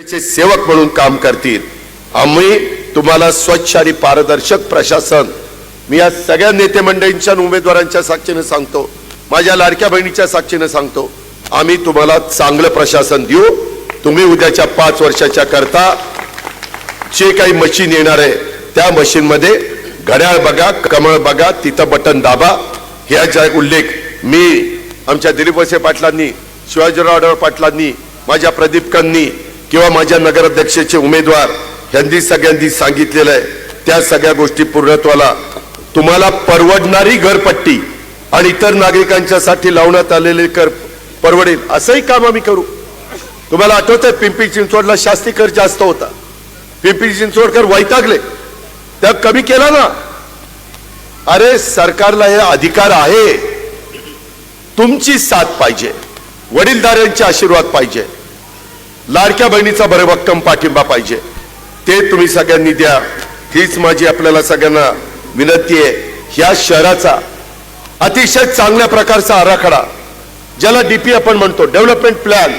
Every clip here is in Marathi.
सेवक म्हणून काम करतील. आम्ही तुम्हाला स्वच्छ आणि पारदर्शक प्रशासन मी या सगळ्या नेते मंडळींच्या उमेदवारांच्या साक्षीने सांगतो माझ्या लाडक्या बहिणीच्या साक्षीने सांगतो आम्ही तुम्हाला चांगलं प्रशासन देऊ. तुम्ही उद्याच्या पाच वर्षाच्या करता जे काही मशीन येणार आहे त्या मशीन मध्ये घड्याळ बघा कमळ बघा तिथं बटन दाबा. ह्याचा उल्लेख मी आमच्या दिलीप वसे पाटलांनी शिवाजीराव पाटलांनी माझ्या प्रदीपकांनी किंवा माझ्या नगराध्यक्षाचे उमेदवार ह्यांनी सगळ्यांनी सांगितलेलं आहे त्या सगळ्या गोष्टी पूर्णत्वाला तुम्हाला परवडणारी घरपट्टी आणि इतर नागरिकांच्यासाठी लावण्यात आलेले कर परवडेल असंही काम आम्ही करू. तुम्हाला आठवत आहे पिंपरी चिंचवडला शास्ती कर जास्त होता. पिंपरी चिंचवडकर वैतागले. त्या कमी केला ना. अरे सरकारला हे अधिकार आहे. तुमची साथ पाहिजे. वडीलधाऱ्यांचे आशीर्वाद पाहिजे. लाडक्या बहिणीचा भरभक्कम पाठिंबा पाहिजे. ते तुम्ही सगळ्यांनी द्या. हीच माझी आपल्याला सगळ्यांना विनंती आहे. ह्या शहराचा अतिशय चांगल्या प्रकारचा आराखडा ज्याला डीपी आपण म्हणतो डेव्हलपमेंट प्लॅन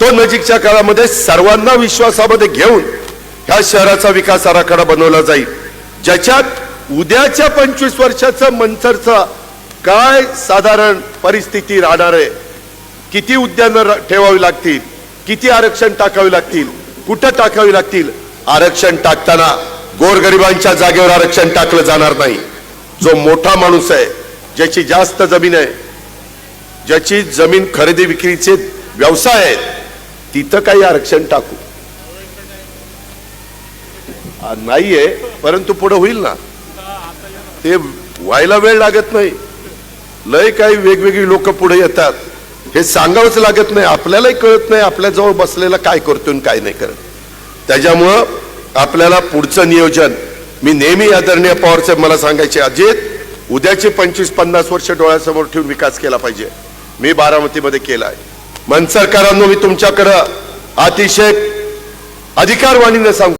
तो नजीकच्या काळामध्ये सर्वांना विश्वासामध्ये घेऊन ह्या शहराचा विकास आराखडा बनवला जाईल. ज्याच्यात उद्याच्या पंचवीस वर्षाचं मंथरचा काय साधारण परिस्थिती राहणार आहे किती उद्यानं ठेवावी लागतील किती आरक्षण टाकावी लागतील? कुठं टाकावी लागतील? आरक्षण टाकताना गोरगरिबांच्या जागेवर आरक्षण टाकलं जाणार नाही. जो मोठा माणूस आहे ज्याची जास्त जमीन आहे ज्याची जमीन खरेदी विक्रीचे व्यवसाय आहेत तिथं काही आरक्षण टाकू. नाहीये परंतु पुढे होईल ना. ते व्हायला वेळ लागत नाही. लय काही वेगवेगळी लोक पुढे येतात. हे सांगावंच लागत नाही आपल्यालाही कळत नाही आपल्या जवळ बसलेला काय करतो आणि काय नाही करत. त्याच्यामुळं आपल्याला पुढचं नियोजन मी नेहमी आदरणीय पवारसाहेब मला सांगायचे अजित उद्याचे पंचवीस पन्नास वर्ष डोळ्यासमोर ठेवून विकास केला पाहिजे. मी बारामतीमध्ये केलाय. मनसरकारांनो मी तुमच्याकडं अतिशय अधिकारवाणीने सांगतो